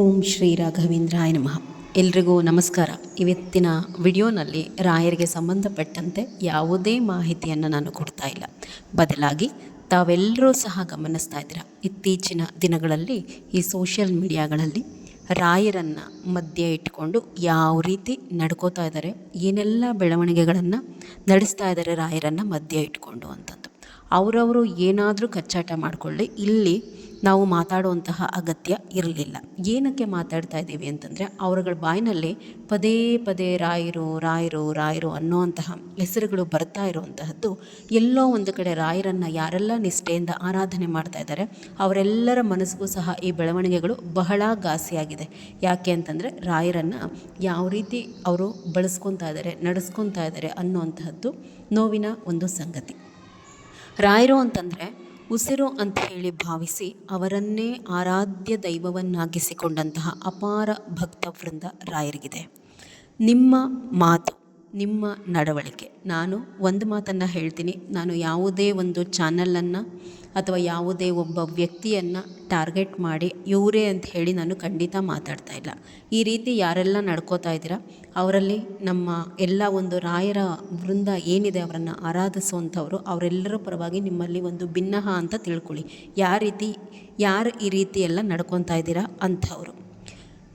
ಓಂ ಶ್ರೀ ರಾಘವೇಂದ್ರಾಯ ನಮಃ. ಎಲ್ರಿಗೂ ನಮಸ್ಕಾರ. ಇವತ್ತಿನ ವಿಡಿಯೋನಲ್ಲಿ ರಾಯರಿಗೆ ಸಂಬಂಧಪಟ್ಟಂತೆ ಯಾವುದೇ ಮಾಹಿತಿಯನ್ನು ನಾನು ಕೊಡ್ತಾ ಇಲ್ಲ. ಬದಲಾಗಿ ತಾವೆಲ್ಲರೂ ಸಹ ಗಮನಿಸ್ತಾ ಇದ್ದೀರ. ಇತ್ತೀಚಿನ ದಿನಗಳಲ್ಲಿ ಈ ಸೋಷಿಯಲ್ ಮೀಡಿಯಾಗಳಲ್ಲಿ ರಾಯರನ್ನು ಮಧ್ಯೆ ಇಟ್ಕೊಂಡು ಯಾವ ರೀತಿ ನಡ್ಕೋತಾ ಇದ್ದಾರೆ, ಏನೆಲ್ಲ ಬೆಳವಣಿಗೆಗಳನ್ನು ನಡೆಸ್ತಾ ಇದ್ದಾರೆ ರಾಯರನ್ನು ಮಧ್ಯೆ ಇಟ್ಕೊಂಡು ಅಂತಂದು. ಅವರವರು ಏನಾದರೂ ಕಚ್ಚಾಟ ಮಾಡಿಕೊಳ್ಳಿ. ಇಲ್ಲಿ ನಾವು ಮಾತಾಡುವಂತಹ ಅಗತ್ಯ ಇರಲಿಲ್ಲ. ಏನಕ್ಕೆ ಮಾತಾಡ್ತಾ ಇದ್ದೀವಿ ಅಂತಂದರೆ, ಅವರುಗಳ ಬಾಯಿನಲ್ಲಿ ಪದೇ ಪದೇ ರಾಯರು ರಾಯರು ರಾಯರು ಅನ್ನೋವಂತಹ ಹೆಸರುಗಳು ಬರ್ತಾ ಇರುವಂತಹದ್ದು, ಎಲ್ಲೋ ಒಂದು ಕಡೆ ರಾಯರನ್ನು ಯಾರೆಲ್ಲ ನಿಷ್ಠೆಯಿಂದ ಆರಾಧನೆ ಮಾಡ್ತಾ ಇದ್ದಾರೆ, ಅವರೆಲ್ಲರ ಮನಸ್ಸಿಗೂ ಸಹ ಈ ಬೆಳವಣಿಗೆಗಳು ಬಹಳ ಘಾಸಿಯಾಗಿದೆ ಯಾಕೆ ಅಂತಂದರೆ, ರಾಯರನ್ನು ಯಾವ ರೀತಿ ಅವರು ಬಳಸ್ಕೊತಾ ಇದ್ದಾರೆ, ನಡೆಸ್ಕೊತಾ ಇದ್ದಾರೆ ಅನ್ನುವಂತಹದ್ದು ನೋವಿನ ಒಂದು ಸಂಗತಿ. ರಾಯರು ಅಂತಂದರೆ ಉಸಿರು ಅಂತ ಹೇಳಿ ಭಾವಿಸಿ ಅವರನ್ನೇ ಆರಾಧ್ಯ ದೈವವನ್ನಾಗಿಸಿಕೊಂಡಂತಹ ಅಪಾರ ಭಕ್ತ ವೃಂದ ರಾಯರಿಗಿದೆ. ನಿಮ್ಮ ಮಾತು. ನಿಮ್ಮ ನಡವಳಿಕೆ. ನಾನು ಒಂದು ಮಾತನ್ನು ಹೇಳ್ತೀನಿ. ನಾನು ಯಾವುದೇ ಒಂದು ಚಾನಲನ್ನು ಅಥವಾ ಯಾವುದೇ ಒಬ್ಬ ವ್ಯಕ್ತಿಯನ್ನು ಟಾರ್ಗೆಟ್ ಮಾಡಿ ಇವರೇ ಅಂತ ಹೇಳಿ ನಾನು ಖಂಡಿತ ಮಾತಾಡ್ತಾ ಇಲ್ಲ. ಈ ರೀತಿ ಯಾರೆಲ್ಲ ನಡ್ಕೋತಾ ಇದ್ದೀರಾ, ಅವರಲ್ಲಿ ನಮ್ಮ ಎಲ್ಲ ಒಂದು ರಾಯರ ವೃಂದ ಏನಿದೆ ಅವರನ್ನು ಆರಾಧಿಸುವಂಥವ್ರು, ಅವರೆಲ್ಲರ ಪರವಾಗಿ ನಿಮ್ಮಲ್ಲಿ ಒಂದು ಭಿನ್ನಹ ಅಂತ ತಿಳ್ಕೊಳ್ಳಿ. ಯಾವ ರೀತಿ ಯಾರು ಈ ರೀತಿ ಎಲ್ಲ ನಡ್ಕೊತಾ ಇದ್ದೀರಾ ಅಂಥವ್ರು.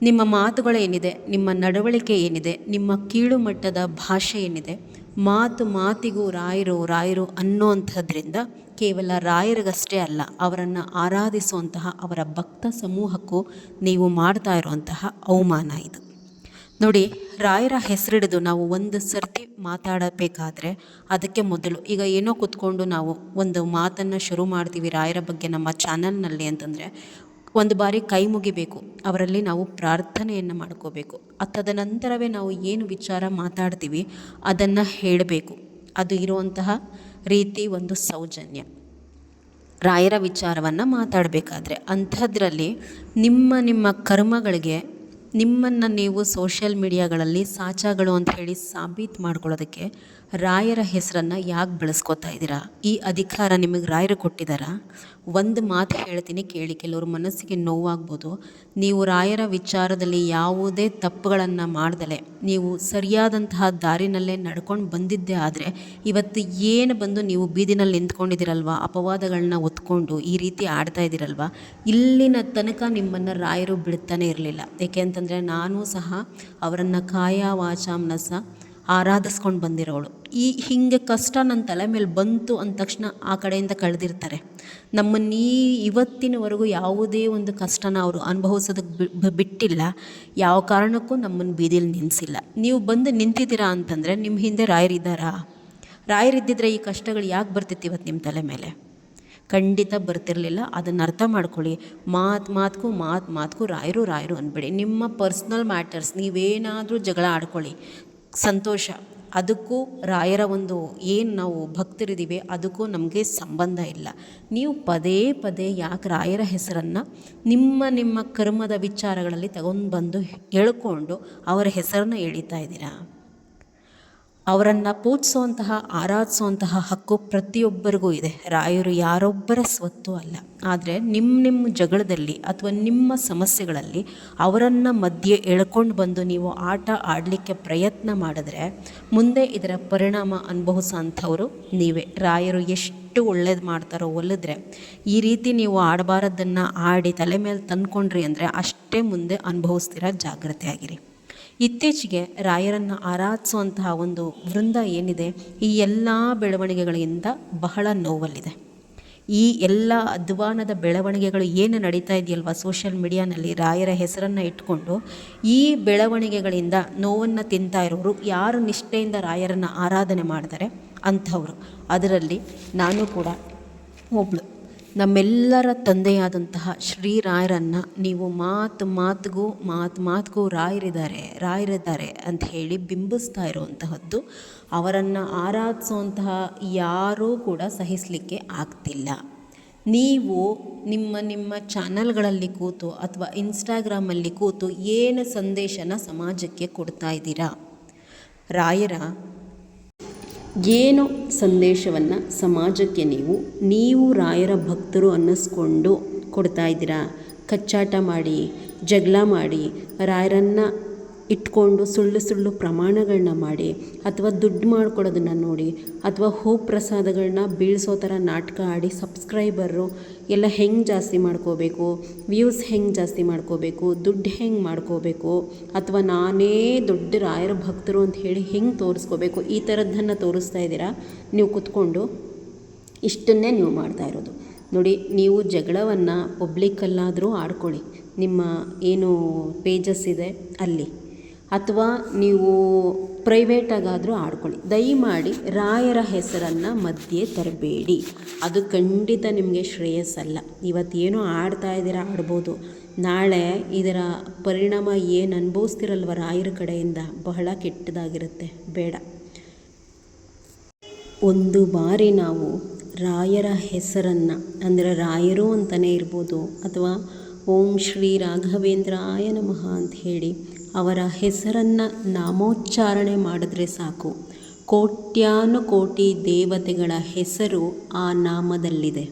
ನಿಮ್ಮ ಮಾತುಗಳೇನಿದೆ ನಿಮ್ಮ ನಡವಳಿಕೆ ಏನಿದೆ, ನಿಮ್ಮ ಕೀಳು ಮಟ್ಟದ ಭಾಷೆ ಏನಿದೆ, ಮಾತು ಮಾತಿಗೂ ರಾಯರು ರಾಯರು ಅನ್ನೋವಂಥದ್ರಿಂದ ಕೇವಲ ರಾಯರಿಗಷ್ಟೇ ಅಲ್ಲ, ಅವರನ್ನು ಆರಾಧಿಸುವಂತಹ ಅವರ ಭಕ್ತ ಸಮೂಹಕ್ಕೂ ನೀವು ಮಾಡ್ತಾ ಇರುವಂತಹ ಅವಮಾನ ಇದು. ನೋಡಿ, ರಾಯರ ಹೆಸರಿಡಿದು ನಾವು ಒಂದು ಸರ್ತಿ ಮಾತಾಡಬೇಕಾದ್ರೆ ಅದಕ್ಕೆ ಮೊದಲು ಈಗ ಏನೋ ಕೂತ್ಕೊಂಡು ನಾವು ಒಂದು ಮಾತನ್ನು ಶುರು ಮಾಡ್ತೀವಿ ರಾಯರ ಬಗ್ಗೆ ನಮ್ಮ ಚಾನಲ್ನಲ್ಲಿ ಅಂತಂದರೆ ಒಂದು ಬಾರಿ ಕೈ ಮುಗಿಬೇಕು. ಅವರಲ್ಲಿ ನಾವು ಪ್ರಾರ್ಥನೆಯನ್ನು ಮಾಡ್ಕೋಬೇಕು. ತದನಂತರವೇ ನಾವು ಏನು ವಿಚಾರ ಮಾತಾಡ್ತೀವಿ, ಅದನ್ನು ಹೇಳಬೇಕು. ಅದು ಇರುವಂತಹ ರೀತಿ ಒಂದು ಸೌಜನ್ಯ. ರಾಯರ ವಿಚಾರವನ್ನು ಮಾತಾಡಬೇಕಾದ್ರೆ ಅಂಥದ್ರಲ್ಲಿ ನಿಮ್ಮ ನಿಮ್ಮ ಕರ್ಮಗಳಿಗೆ ನಿಮ್ಮನ್ನು ನೀವು ಸೋಷಿಯಲ್ ಮೀಡಿಯಾಗಳಲ್ಲಿ ಸಾಚಾಗಳು ಅಂತ ಹೇಳಿ ಸಾಬೀತು ಮಾಡ್ಕೊಳ್ಳೋದಕ್ಕೆ ರಾಯರ ಹೆಸರನ್ನು ಯಾಕೆ ಬಳಸ್ಕೊತಾ ಇದ್ದೀರಾ? ಈ ಅಧಿಕಾರ ನಿಮಗೆ ರಾಯರು ಕೊಟ್ಟಿದ್ದಾರಾ? ಒಂದು ಮಾತು ಹೇಳ್ತೀನಿ ಕೇಳಿ. ಕೆಲವ್ರ ಮನಸ್ಸಿಗೆ ನೋವಾಗ್ಬೋದು. ನೀವು ರಾಯರ ವಿಚಾರದಲ್ಲಿ ಯಾವುದೇ ತಪ್ಪುಗಳನ್ನು ಮಾಡ್ದಲೆ, ನೀವು ಸರಿಯಾದಂತಹ ದಾರಿನಲ್ಲೇ ನಡ್ಕೊಂಡು ಬಂದಿದ್ದೇ ಆದರೆ ಇವತ್ತು ಏನು ಬಂದು ನೀವು ಬೀದಿನಲ್ಲಿ ನಿಂತ್ಕೊಂಡಿದ್ದೀರಲ್ವ? ಅಪವಾದಗಳನ್ನ ಒತ್ಕೊಂಡು ಈ ರೀತಿ ಆಡ್ತಾ ಇದ್ದೀರಲ್ವ? ಇಲ್ಲಿನ ತನಕ ನಿಮ್ಮನ್ನು ರಾಯರು ಬಿಡ್ತಾನೆ ಇರಲಿಲ್ಲ. ಏಕೆ ಅಂತಂದರೆ ನಾನು ಸಹ ಅವರನ್ನು ಕಾಯ ವಾಚಾಮ್ನ ಸಹ ಆರಾಧಿಸ್ಕೊಂಡು ಬಂದಿರೋಳು. ಈ ಹಿಂಗೆ ಕಷ್ಟ ನನ್ನ ತಲೆ ಮೇಲೆ ಬಂತು ಅಂದ ತಕ್ಷಣ ಆ ಕಡೆಯಿಂದ ಕಳೆದಿರ್ತಾರೆ. ನಮ್ಮನ್ನು ಈ ಇವತ್ತಿನವರೆಗೂ ಯಾವುದೇ ಒಂದು ಕಷ್ಟನ ಅವರು ಅನುಭವಿಸೋದಕ್ಕೆ ಬಿಟ್ಟಿಲ್ಲ. ಯಾವ ಕಾರಣಕ್ಕೂ ನಮ್ಮನ್ನು ಬೀದಿಲಿ ನಿಲ್ಲಿಸಿಲ್ಲ ನೀವು ಬಂದು ನಿಂತಿದ್ದೀರಾ ಅಂತಂದರೆ ನಿಮ್ಮ ಹಿಂದೆ ರಾಯರಿದ್ದಾರಾ? ರಾಯರಿದ್ದಿದ್ರೆ ಈ ಕಷ್ಟಗಳು ಯಾಕೆ ಬರ್ತಿತ್ತು ಇವತ್ತು ನಿಮ್ಮ ತಲೆ ಮೇಲೆ? ಖಂಡಿತ ಬರ್ತಿರಲಿಲ್ಲ. ಅದನ್ನು ಅರ್ಥ ಮಾಡ್ಕೊಳ್ಳಿ. ಮಾತು ಮಾತುಗೂ ಮಾತು ಮಾತು ರಾಯರು ರಾಯರು ಅನ್ಬೇಡಿ. ನಿಮ್ಮ ಪರ್ಸ್ನಲ್ ಮ್ಯಾಟರ್ಸ್ ನೀವೇನಾದರೂ ಜಗಳ ಆಡ್ಕೊಳ್ಳಿ. ಸಂತೋಷ. ಅದಕ್ಕೂ ರಾಯರ ಒಂದು ಏನು ನಾವು ಭಕ್ತರಿದ್ದೀವಿ ಅದಕ್ಕೂ ನಮಗೆ ಸಂಬಂಧ ಇಲ್ಲ. ನೀವು ಪದೇ ಪದೇ ಯಾಕೆ ರಾಯರ ಹೆಸರನ್ನು ನಿಮ್ಮ ನಿಮ್ಮ ಕರ್ಮದ ವಿಚಾರಗಳಲ್ಲಿ ತಗೊಂಡು ಬಂದು ಹೇಳ್ಕೊಂಡು ಅವರ ಹೆಸರನ್ನು ಎಳಿತಾ ಇದ್ದೀರಾ? ಅವರನ್ನು ಪೂಜಿಸುವಂತಹ, ಆರಾಧಿಸುವಂತಹ ಹಕ್ಕು ಪ್ರತಿಯೊಬ್ಬರಿಗೂ ಇದೆ. ರಾಯರು ಯಾರೊಬ್ಬರ ಸ್ವತ್ತು ಅಲ್ಲ. ಆದರೆ ನಿಮ್ಮ ನಿಮ್ಮ ಜಗಳದಲ್ಲಿ ಅಥವಾ ನಿಮ್ಮ ಸಮಸ್ಯೆಗಳಲ್ಲಿ ಅವರನ್ನು ಮಧ್ಯೆ ಎಳ್ಕೊಂಡು ಬಂದು ನೀವು ಆಟ ಆಡಲಿಕ್ಕೆ ಪ್ರಯತ್ನ ಮಾಡಿದ್ರೆ ಮುಂದೆ ಇದರ ಪರಿಣಾಮ ಅನುಭವಿಸೋ ಅಂಥವರು ನೀವೇ. ರಾಯರು ಎಷ್ಟು ಒಳ್ಳೇದು ಮಾಡ್ತಾರೋ ಒಲಿದ್ರೆ ಈ ರೀತಿ ನೀವು ಆಡಬಾರದನ್ನು ಆಡಿ ತಲೆ ಮೇಲೆ ತಂದ್ಕೊಂಡ್ರಿ ಅಂದರೆ ಅಷ್ಟೇ ಮುಂದೆ ಅನುಭವಿಸ್ತೀರ ಜಾಗ್ರತೆ ಆಗಿರಿ ಇತ್ತೀಚೆಗೆ ರಾಯರನ್ನು ಆರಾಧಿಸುವಂತಹ ಒಂದು ವೃಂದ ಏನಿದೆ, ಈ ಎಲ್ಲ ಬೆಳವಣಿಗೆಗಳಿಂದ ಬಹಳ ನೋವಲ್ಲಿದೆ. ಈ ಎಲ್ಲ ಅಧ್ವಾನದ ಬೆಳವಣಿಗೆಗಳು ಏನು ನಡೀತಾ ಇದೆಯಲ್ವ ಸೋಷಿಯಲ್ ಮೀಡಿಯಾನಲ್ಲಿ ರಾಯರ ಹೆಸರನ್ನು ಇಟ್ಕೊಂಡು, ಈ ಬೆಳವಣಿಗೆಗಳಿಂದ ನೋವನ್ನು ತಿಂತಾ ಇರೋರು ಯಾರು ನಿಷ್ಠೆಯಿಂದ ರಾಯರನ್ನು ಆರಾಧನೆ ಮಾಡ್ತಾರೆ ಅಂಥವರು. ಅದರಲ್ಲಿ ನಾನು ಕೂಡ ಒಬ್ಬಳು ನಮ್ಮೆಲ್ಲರ ತಂದೆಯಾದಂತಹ ಶ್ರೀರಾಯರನ್ನು ನೀವು ಮಾತು ಮಾತುಗೂ ಮಾತು ಮಾತುಗೂ ರಾಯರಿದ್ದಾರೆ ರಾಯರಿದ್ದಾರೆ ಅಂತ ಹೇಳಿ ಬಿಂಬಿಸ್ತಾ ಇರುವಂತಹದ್ದು, ಅವರನ್ನು ಆರಾಧಿಸುವಂತಹ ಯಾರೂ ಕೂಡ ಸಹಿಸಲಿಕ್ಕೆ ಆಗ್ತಿಲ್ಲ. ನೀವು ನಿಮ್ಮ ನಿಮ್ಮ ಚಾನಲ್ಗಳಲ್ಲಿ ಕೂತು ಅಥವಾ ಇನ್ಸ್ಟಾಗ್ರಾಮಲ್ಲಿ ಕೂತು ಏನು ಸಂದೇಶನ ಸಮಾಜಕ್ಕೆ ಕೊಡ್ತಾ ಇದ್ದೀರಾ? ರಾಯರ ಏನು ಸಂದೇಶವನ್ನು ಸಮಾಜಕ್ಕೆ ನೀವು ನೀವು ರಾಯರ ಭಕ್ತರು ಅನ್ನಿಸ್ಕೊಂಡು ಕೊಡ್ತಾ ಇದ್ದೀರಾ? ಕಚ್ಚಾಟ ಮಾಡಿ, ಜಗಳ ಮಾಡಿ, ರಾಯರನ್ನು ಇಟ್ಕೊಂಡು ಸುಳ್ಳು ಸುಳ್ಳು ಪ್ರಮಾಣಗಳನ್ನ ಮಾಡಿ ಅಥವಾ ದುಡ್ಡು ಮಾಡ್ಕೊಡೋದನ್ನು ನೋಡಿ ಅಥವಾ ಹೂ ಪ್ರಸಾದಗಳನ್ನ ಬೀಳಿಸೋ ಥರ ನಾಟಕ ಆಡಿ ಸಬ್ಸ್ಕ್ರೈಬರು ಎಲ್ಲ ಹೆಂಗೆ ಜಾಸ್ತಿ ಮಾಡ್ಕೋಬೇಕು, ವ್ಯೂಸ್ ಹೆಂಗೆ ಜಾಸ್ತಿ ಮಾಡ್ಕೋಬೇಕು, ದುಡ್ಡು ಹೆಂಗೆ ಮಾಡ್ಕೋಬೇಕು ಅಥವಾ ನಾನೇ ದೊಡ್ಡ ರಾಯರ ಭಕ್ತರು ಅಂತ ಹೇಳಿ ಹೆಂಗೆ ತೋರಿಸ್ಕೋಬೇಕು, ಈ ಥರದ್ದನ್ನು ತೋರಿಸ್ತಾ ಇದ್ದೀರಾ? ನೀವು ಕುತ್ಕೊಂಡು ಇಷ್ಟನ್ನೇ ನೀವು ಮಾಡ್ತಾ ಇರೋದು. ನೋಡಿ, ನೀವು ಜಗಳವನ್ನು ಪಬ್ಲಿಕ್ಕಲ್ಲಾದರೂ ಆಡ್ಕೊಳ್ಳಿ. ನಿಮ್ಮ ಏನು ಪೇಜಸ್ ಇದೆ ಅಲ್ಲಿ. ಅಥವಾ ನೀವು ಪ್ರೈವೇಟಾಗಾದರೂ ಆಡ್ಕೊಳ್ಳಿ. ದಯಮಾಡಿ ರಾಯರ ಹೆಸರನ್ನು ಮಧ್ಯೆ ತರಬೇಡಿ. ಅದು ಖಂಡಿತ ನಿಮಗೆ ಶ್ರೇಯಸ್ಸಲ್ಲ. ಇವತ್ತೇನೋ ಆಡ್ತಾ ಇದ್ದೀರಾ, ಆಡ್ಬೋದು. ನಾಳೆ ಇದರ ಪರಿಣಾಮ ಏನು ಅನುಭವಿಸ್ತಿರಲ್ವ ರಾಯರ ಕಡೆಯಿಂದ? ಬಹಳ ಕೆಟ್ಟದಾಗಿರುತ್ತೆ. ಬೇಡ. ಒಂದು ಬಾರಿ ನಾವು ರಾಯರ ಹೆಸರನ್ನು, ಅಂದರೆ ರಾಯರು ಅಂತಲೇ ಇರ್ಬೋದು, ಅಥವಾ ಓಂ ಶ್ರೀ ರಾಘವೇಂದ್ರಾಯ ನಮಃ ಅಂತ ಹೇಳಿ ಅವರ ಹೆಸರನ್ನು ನಾಮೋಚ್ಚಾರಣೆ ಮಾಡಿದ್ರೆ ಸಾಕು. ಕೋಟ್ಯಾನುಕೋಟಿ ದೇವತೆಗಳ ಹೆಸರು ಆ ನಾಮದಲ್ಲಿದೆ.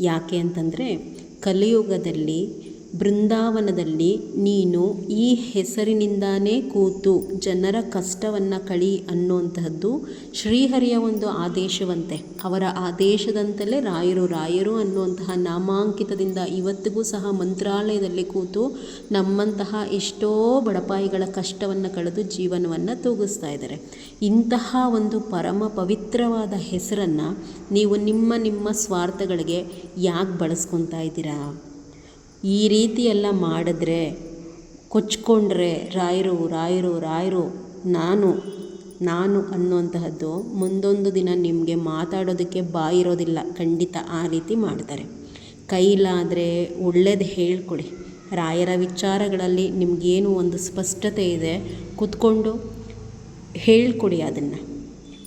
ಯಾಕೆ ಅಂತಂದರೆ ಕಲಿಯುಗದಲ್ಲಿ ಬೃಂದಾವನದಲ್ಲಿ ನೀನು ಈ ಹೆಸರಿನಿಂದಾನೇ ಕೂತು ಜನರ ಕಷ್ಟವನ್ನು ಕಳಿ ಅನ್ನುವಂತಹದ್ದು ಶ್ರೀಹರಿಯ ಒಂದು ಆದೇಶವಂತೆ. ಅವರ ಆದೇಶದಂತಲೇ ರಾಯರು ರಾಯರು ಅನ್ನುವಂತಹ ನಾಮಾಂಕಿತದಿಂದ ಇವತ್ತಿಗೂ ಸಹ ಮಂತ್ರಾಲಯದಲ್ಲಿ ಕೂತು ನಮ್ಮಂತಹ ಎಷ್ಟೋ ಬಡಪಾಯಿಗಳ ಕಷ್ಟವನ್ನು ಕಳೆದು ಜೀವನವನ್ನು ತೂಗಿಸ್ತಾ ಇದ್ದಾರೆ. ಇಂತಹ ಒಂದು ಪರಮ ಪವಿತ್ರವಾದ ಹೆಸರನ್ನು ನೀವು ನಿಮ್ಮ ನಿಮ್ಮ ಸ್ವಾರ್ಥಗಳಿಗೆ ಯಾಕೆ ಬಳಸ್ಕೊತಾ ಇದ್ದೀರಾ? ಈ ರೀತಿ ಎಲ್ಲ ಮಾಡಿದ್ರೆ, ಕೊಚ್ಕೊಂಡ್ರೆ, ರಾಯರು ರಾಯರು ರಾಯರು, ನಾನು ನಾನು ಅನ್ನುವಂತಹದ್ದು ಮುಂದೊಂದು ದಿನ ನಿಮಗೆ ಮಾತಾಡೋದಕ್ಕೆ ಬಾಯಿರೋದಿಲ್ಲ ಖಂಡಿತ ಆ ರೀತಿ ಮಾಡ್ತಾರೆ. ಕೈಲಾದರೆ ಒಳ್ಳೇದು ಹೇಳ್ಕೊಡಿ. ರಾಯರ ವಿಚಾರಗಳಲ್ಲಿ ನಿಮಗೇನು ಒಂದು ಸ್ಪಷ್ಟತೆ ಇದೆ, ಕೂತ್ಕೊಂಡು ಹೇಳ್ಕೊಡಿ ಅದನ್ನು.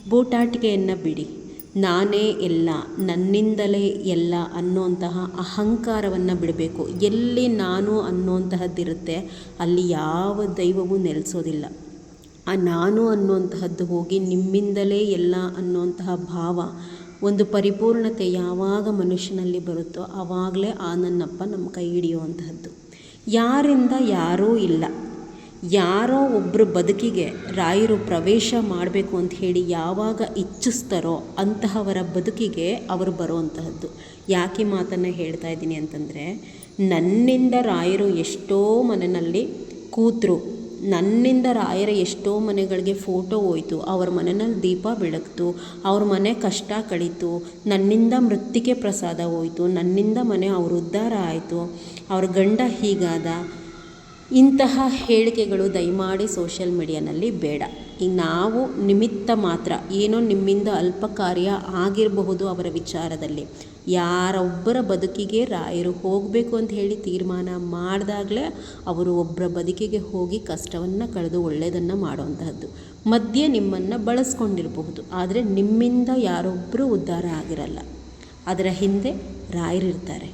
ಬೂಟಾಟಿಕೆಯನ್ನು ಬಿಡಿ. ನಾನೇ ಎಲ್ಲ, ನನ್ನಿಂದಲೇ ಎಲ್ಲ ಅನ್ನುವಂತಹ ಅಹಂಕಾರವನ್ನು ಬಿಡಬೇಕು. ಎಲ್ಲಿ ನಾನು ಅನ್ನುವಂತಹದ್ದಿರುತ್ತೆ ಅಲ್ಲಿ ಯಾವ ದೈವವೂ ನೆಲೆಸೋದಿಲ್ಲ. ಆ ನಾನು ಅನ್ನುವಂತಹದ್ದು ಹೋಗಿ ನಿಮ್ಮಿಂದಲೇ ಎಲ್ಲ ಅನ್ನುವಂತಹ ಭಾವ, ಒಂದು ಪರಿಪೂರ್ಣತೆ ಯಾವಾಗ ಮನುಷ್ಯನಲ್ಲಿ ಬರುತ್ತೋ ಆವಾಗಲೇ ಆ ನನ್ನಪ್ಪ ನಮ್ಮ ಕೈ ಹಿಡಿಯುವಂತಹದ್ದು. ಯಾರಿಂದ ಯಾರೂ ಇಲ್ಲ. ಯಾರೋ ಒಬ್ಬರ ಬದುಕಿಗೆ ರಾಯರು ಪ್ರವೇಶ ಮಾಡಬೇಕು ಅಂತ ಹೇಳಿ ಯಾವಾಗ ಇಚ್ಛಿಸ್ತಾರೋ ಅಂತಹವರ ಬದುಕಿಗೆ ಅವರು ಬರುವಂತಹದ್ದು. ಯಾಕೆ ಮಾತನ್ನು ಹೇಳ್ತಾ ಇದ್ದೀನಿ ಅಂತಂದರೆ, ನನ್ನಿಂದ ರಾಯರು ಎಷ್ಟೋ ಮನೆಯಲ್ಲಿ ಕೂತರು, ನನ್ನಿಂದ ರಾಯರ ಎಷ್ಟೋ ಮನೆಗಳಿಗೆ ಫೋಟೋ ಹೋಯಿತು, ಅವ್ರ ಮನೆಯಲ್ಲಿ ದೀಪ ಬೆಳಗ್ತು ಅವ್ರ ಮನೆ ಕಷ್ಟ ಕಳೀತು, ನನ್ನಿಂದ ಮೃತ್ತಿಗೆ ಪ್ರಸಾದ ಹೋಯಿತು, ನನ್ನಿಂದ ಮನೆ ಅವ್ರ ಉದ್ಧಾರ ಆಯಿತು, ಅವ್ರ ಗಂಡ ಹೀಗಾದ ಇಂತಹ ಹೇಳಿಕೆಗಳು ದಯಮಾಡಿ ಸೋಷಿಯಲ್ ಮೀಡಿಯಾನಲ್ಲಿ ಬೇಡ. ಈಗ ನಾವು ನಿಮಿತ್ತ ಮಾತ್ರ, ಏನೋ ನಿಮ್ಮಿಂದ ಅಲ್ಪ ಕಾರ್ಯ ಆಗಿರಬಹುದು ಅವರ ವಿಚಾರದಲ್ಲಿ. ಯಾರೊಬ್ಬರ ಬದುಕಿಗೆ ರಾಯರು ಹೋಗಬೇಕು ಅಂತ ಹೇಳಿ ತೀರ್ಮಾನ ಮಾಡಿದಾಗಲೇ ಅವರು ಒಬ್ಬರ ಬದುಕಿಗೆ ಹೋಗಿ ಕಷ್ಟವನ್ನು ಕಳೆದು ಒಳ್ಳೆಯದನ್ನು ಮಾಡುವಂತಹದ್ದು. ಮಧ್ಯೆ ನಿಮ್ಮನ್ನು ಬಳಸ್ಕೊಂಡಿರಬಹುದು, ಆದರೆ ನಿಮ್ಮಿಂದ ಯಾರೊಬ್ಬರೂ ಉದ್ಧಾರ ಆಗಿರಲ್ಲ. ಅದರ ಹಿಂದೆ ರಾಯರಿರ್ತಾರೆ.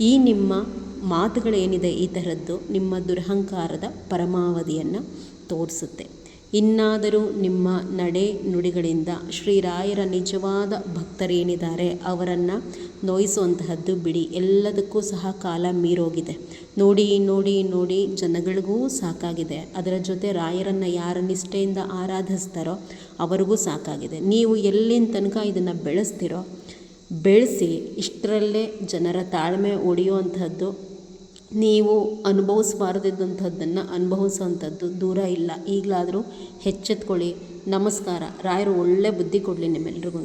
ಈ ನಿಮ್ಮ ಮಾತುಗಳೇನಿದೆ ಈ ಥರದ್ದು ನಿಮ್ಮ ದುರಹಂಕಾರದ ಪರಮಾವಧಿಯನ್ನು ತೋರಿಸುತ್ತೆ. ಇನ್ನಾದರೂ ನಿಮ್ಮ ನಡೆ ನುಡಿಗಳಿಂದ ಶ್ರೀರಾಯರ ನಿಜವಾದ ಭಕ್ತರೇನಿದ್ದಾರೆ ಅವರನ್ನು ನೋಯಿಸುವಂತಹದ್ದು ಬಿಡಿ, ಎಲ್ಲದಕ್ಕೂ ಸಹ ಕಾಲ ಮೀರೋಗಿದೆ. ನೋಡಿ ನೋಡಿ ನೋಡಿ, ಜನಗಳಿಗೂ ಸಾಕಾಗಿದೆ. ಅದರ ಜೊತೆ ರಾಯರನ್ನು ಯಾರ ನಿಷ್ಠೆಯಿಂದ ಆರಾಧಿಸ್ತಾರೋ ಅವರಿಗೂ ಸಾಕಾಗಿದೆ. ನೀವು ಎಲ್ಲಿನ ತನಕ ಇದನ್ನು ಬೆಳೆಸ್ತಿರೋ, ಬೆಳೆಸಿ ಇಷ್ಟರಲ್ಲೇ ಜನರ ತಾಳ್ಮೆ ಒಡೆಯುವಂಥದ್ದು ನೀವು ಅನುಭವಿಸಬಾರ್ದಿದ್ದಂಥದ್ದನ್ನು ಅನುಭವಿಸೋವಂಥದ್ದು ದೂರ ಇಲ್ಲ. ಈಗಲಾದರೂ ಎಚ್ಚೆತ್ಕೊಳ್ಳಿ. ನಮಸ್ಕಾರ. ರಾಯರು ಒಳ್ಳೆ ಬುದ್ಧಿ ಕೊಡಲಿ ನಿಮ್ಮೆಲ್ರಿಗೂ